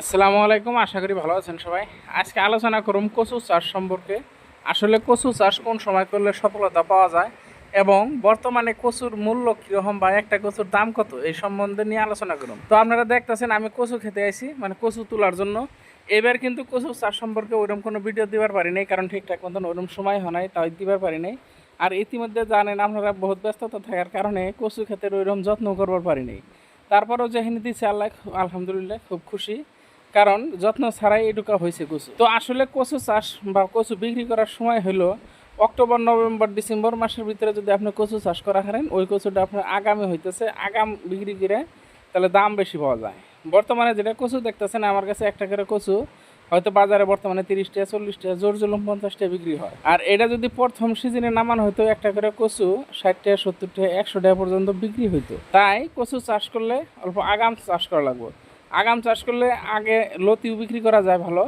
আসসালামু আলাইকুম, আশা করি ভালো আছেন সবাই। আজকে আলোচনা করুন কচু চাষ সম্পর্কে। আসলে কচু চাষ কোন সময় করলে সফলতা পাওয়া যায় এবং বর্তমানে কচুর মূল্য কীরকম বা একটা কচুর দাম কত, এই সম্বন্ধে নিয়ে আলোচনা করুন। তো আপনারা দেখতেছেন, আমি কচু খেতে আইছি মানে কচু তোলার জন্য। এবার কিন্তু কচু চাষ সম্পর্কে ওইরকম কোনো ভিডিও দিবার পারি নাই, কারণ ঠিকঠাক মতন ওইরকম সময় হয় নাই, তাই দিবার পারি নাই। আর ইতিমধ্যে জানেন, আপনারা বহুত ব্যস্ততা থাকার কারণে কচু ক্ষেতের ওইরকম যত্ন করবার পারি নাই। তারপরেও যেখানে দিচ্ছে আল্লাহ, আলহামদুলিল্লাহ, খুব খুশি। কারণ যত্ন ছাড়াই এটুকা হয়েছে কচু। তো আসলে কচু চাষ বা কচু বিক্রি করার সময় হলো অক্টোবর, নভেম্বর, ডিসেম্বর মাসের ভিতরে যদি আপনি কচু চাষ করা হারেন ওই কচুটা আপনার আগামী হইতেছে, আগাম বিক্রি করে তাহলে দাম বেশি পাওয়া যায়। বর্তমানে যেটা কচু দেখতেছেন, আমার কাছে একটা করে কচু হয়তো বাজারে বর্তমানে তিরিশ টাকা চল্লিশ টাকা জোর জুলুম পঞ্চাশ টাকা বিক্রি হয়। আর এটা যদি প্রথম সিজনে নামানো হয়তো একটা করে কচু ষাট টাকা সত্তর টাকা একশো টাকা পর্যন্ত বিক্রি হইতো। তাই কচু চাষ করলে অল্প আগাম চাষ করা লাগবে। আগাম চাষ করলে আগে লতিও বিক্রি করা যায় ভালো।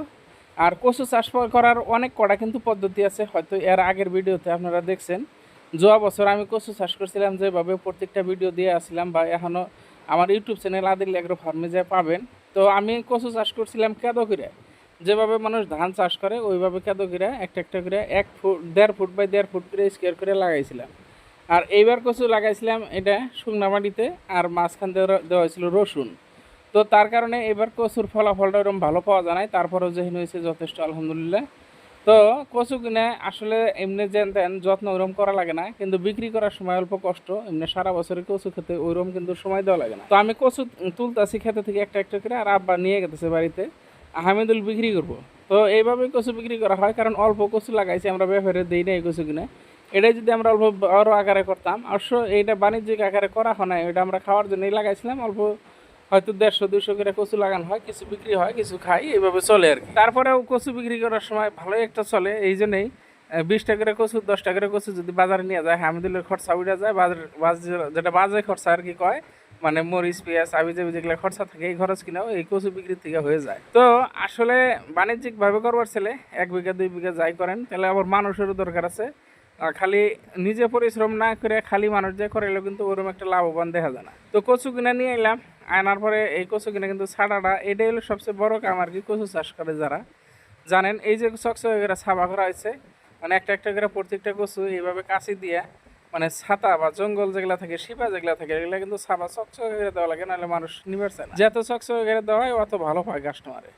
আর কচু চাষ করার অনেক কটা কিন্তু পদ্ধতি আছে, হয়তো এর আগের ভিডিওতে আপনারা দেখছেন। যোয়া বছর আমি কচু চাষ করছিলাম, যেভাবে প্রত্যেকটা ভিডিও দিয়ে আসছিলাম বা এখনও আমার ইউটিউব চ্যানেল আদিল এগ্রো ফার্মে যে পাবেন, তো আমি কচু চাষ করছিলাম কেদো করে যেভাবে মানুষ ধান চাষ করে, ওইভাবে কেদো করে একটা একটা করে এক ফুট, দেড় ফুট বাই দেড় ফুট করে স্কোয়ার করে লাগাইছিলাম। আর এইবার কচু লাগাইছিলাম এটা শুকনা মাটিতে, আর মাঝখান দেওয়া হয়েছিল রসুন। তো তার কারণে এবার কচুর ফলাফলটা ওরকম ভালো পাওয়া যায় নাই। তারপরেও যেহেন হয়েছে যথেষ্ট, আলহামদুলিল্লাহ। তো কচু কিনে আসলে এমনি যেন তেন যত্ন ওরম করা লাগে না, কিন্তু বিক্রি করার সময় অল্প কষ্ট, এমনি সারা বছরে কচু খেতে ওইরকম কিন্তু সময় দেওয়া লাগে না। তো আমি কচু তুলতাছি খেতে থেকে একটা একটা করে, আর আব্বা নিয়ে গেতেছে বাড়িতে, আহমেদুল বিক্রি করব। তো এইভাবে কচু বিক্রি করা হয়, কারণ অল্প কচু লাগাইছি, আমরা ব্যাপারে দিই না এই কচু কিনে। এটা যদি আমরা অল্প বড় আকারে করতাম, অবশ্য এইটা বাণিজ্যিক আকারে করা হয় না এটা আমরা খাওয়ার জন্যই লাগাইছিলাম, অল্প হয়তো দেড়শো দুশো করে কচু লাগানো হয়, কিছু বিক্রি হয়, কিছু খাই, এইভাবে চলে আর কি। তারপরেও কচু বিক্রি করার সময় ভালোই একটা চলে, এই জন্যই বিশ টাকা করে কচু দশ টাকা করে কচু যদি বাজারে নিয়ে যায়, হামিদুলের খরচা উঠে যায়, বাজার যেটা বাজারে খরচা আর কি কয় মানে মরিচ, পেঁয়াজ আবি যাবি যেগুলো খরচা থাকে, এই খরচ কিনাও এই কচু বিক্রির থেকে হয়ে যায়। তো আসলে বাণিজ্যিকভাবে করবার ছেলে, এক বিঘা, দুই বিঘা যাই করেন, তাহলে আবার মানুষেরও দরকার আছে। খালি নিজে পরিশ্রম না করে খালি মানুষ যে করে এলো কিন্তু ওরকম একটা লাভবান দেখা যায় না। তো কচু কিনা নিয়ে এলাম আনার পরে এই কচু কিনা কিন্তু ছাড়াটা এটাই হলো সবচেয়ে বড় কাম আর কি কচু চাষ করে যারা। জানেন, এই যে চকচকে করে ছাপা করা হয়েছে মানে একটা একটা করে প্রত্যেকটা কচু এইভাবে কাঁচি দিয়ে মানে ছাতা বা জঙ্গল যেগুলা থাকে, শিপা যেগুলা থাকে, এগুলা কিন্তু ছাপা চকচকে করে দেওয়া লাগে, নাহলে মানুষ নিবার চায় না। যত চকচকে করে দেওয়া হয়, অত ভালো পায় কাস্টমারে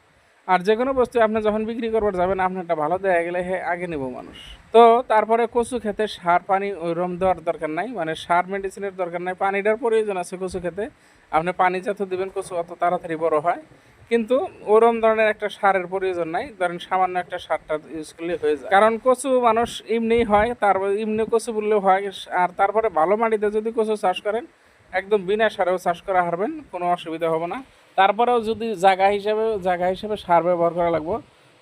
আর যে কোনো বস্তু আপনি যখন বিক্রি করবার যাবেন, আপনারটা ভালো দেয়া গেলে হে, আগে নেব মানুষ। তো তারপরে কচু খেতে সার, পানি ওইরকম দেওয়ার দরকার নাই। মানে সার মেডিসিনের দরকার নাই। পানিটার প্রয়োজন আছে কচু খেতে আপনি পানি যত দিবেন, কচু অত তাড়াতাড়ি বড় হয়। কিন্তু ওরম ধরনের একটা সারের প্রয়োজন নাই। ধরেন সামান্য একটা সারটা ইউজ করলে হয়ে যায়। কারণ কচু মানুষ এমনিই হয় তারপর এমনি কচু বললেও হয়। আর তারপরে ভালো মাটিতে যদি কচু চাষ করেন, একদম বিনা সারেও চাষ করা হারবেন, কোনো অসুবিধা হবে না। তারপরেও যদি জায়গা হিসাবে জায়গা হিসাবে সার ব্যবহার করা লাগবো।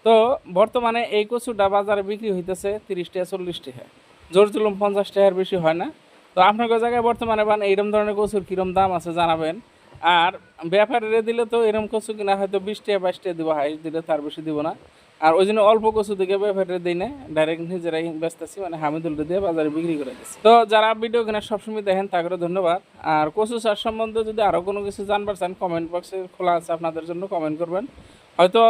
তো বর্তমানে এই কচুটা বাজারে বিক্রি হইতেছে তিরিশ টাকা চল্লিশ টাকা জোর জুলুম পঞ্চাশ টাকার বেশি হয় না। তো আপনার জায়গায় বর্তমানে বান এইরকম ধরনের কচুর কীরকম দাম আছে জানাবেন। আর ব্যাপারে দিলে তো এরম কচু কিনা হয়তো বিশ টাকা বাইশ টাকা দিব হাইস দিলে তার বেশি দিব না। আর ওই জন্য অল্প কচু থেকে ব্যাপারে দিই না ডাইরেক্ট নিজেরাই ব্যস্তাছি মানে হামিদুল দিয়ে বাজারে বিক্রি করে দিচ্ছি তো যারা ভিডিও কিনা সবসময় দেখেন তাকে ধন্যবাদ। আর কচু চাষ সম্বন্ধে যদি আরও কোনো কিছু জানবার চান কমেন্ট বক্সে খোলা আছে, আপনাদের জন্য কমেন্ট করবেন। হয়তো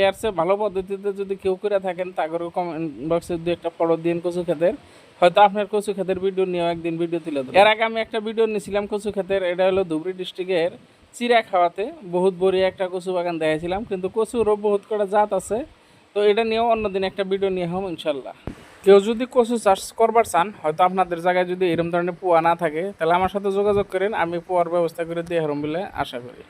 এর চেয়ে ভালো পদ্ধতিতে যদি কেউ করে থাকেন তাদেরও কমেন্ট বক্সে দু একটা ফটো দিন কচু ক্ষেতের। হয়তো আপনার কচু ক্ষেতের ভিডিও নিয়েও একদিন ভিডিও তুলে দেবো এর আগে আমি একটা ভিডিও নিয়েছিলাম কচু ক্ষেতের, এটা হলো ধুবড়ি ডিস্ট্রিক্টের চিরা খাওয়াতে বহুত বড়ি একটা কচু বাগান দেখাইছিলাম, কিন্তু কচুরও বহুত কটা জাত আছে। তো এটা নিয়েও অন্যদিন একটা ভিডিও নিয়ে হম ইনশাল্লাহ। কেউ যদি কচু চাষ করবার চান, হয়তো আপনাদের জায়গায় যদি এরম ধরনের পোয়া না থাকে, তাহলে আমার সাথে যোগাযোগ করেন, আমি পোয়ার ব্যবস্থা করে দিয়ে হেরম বলে আশা করি।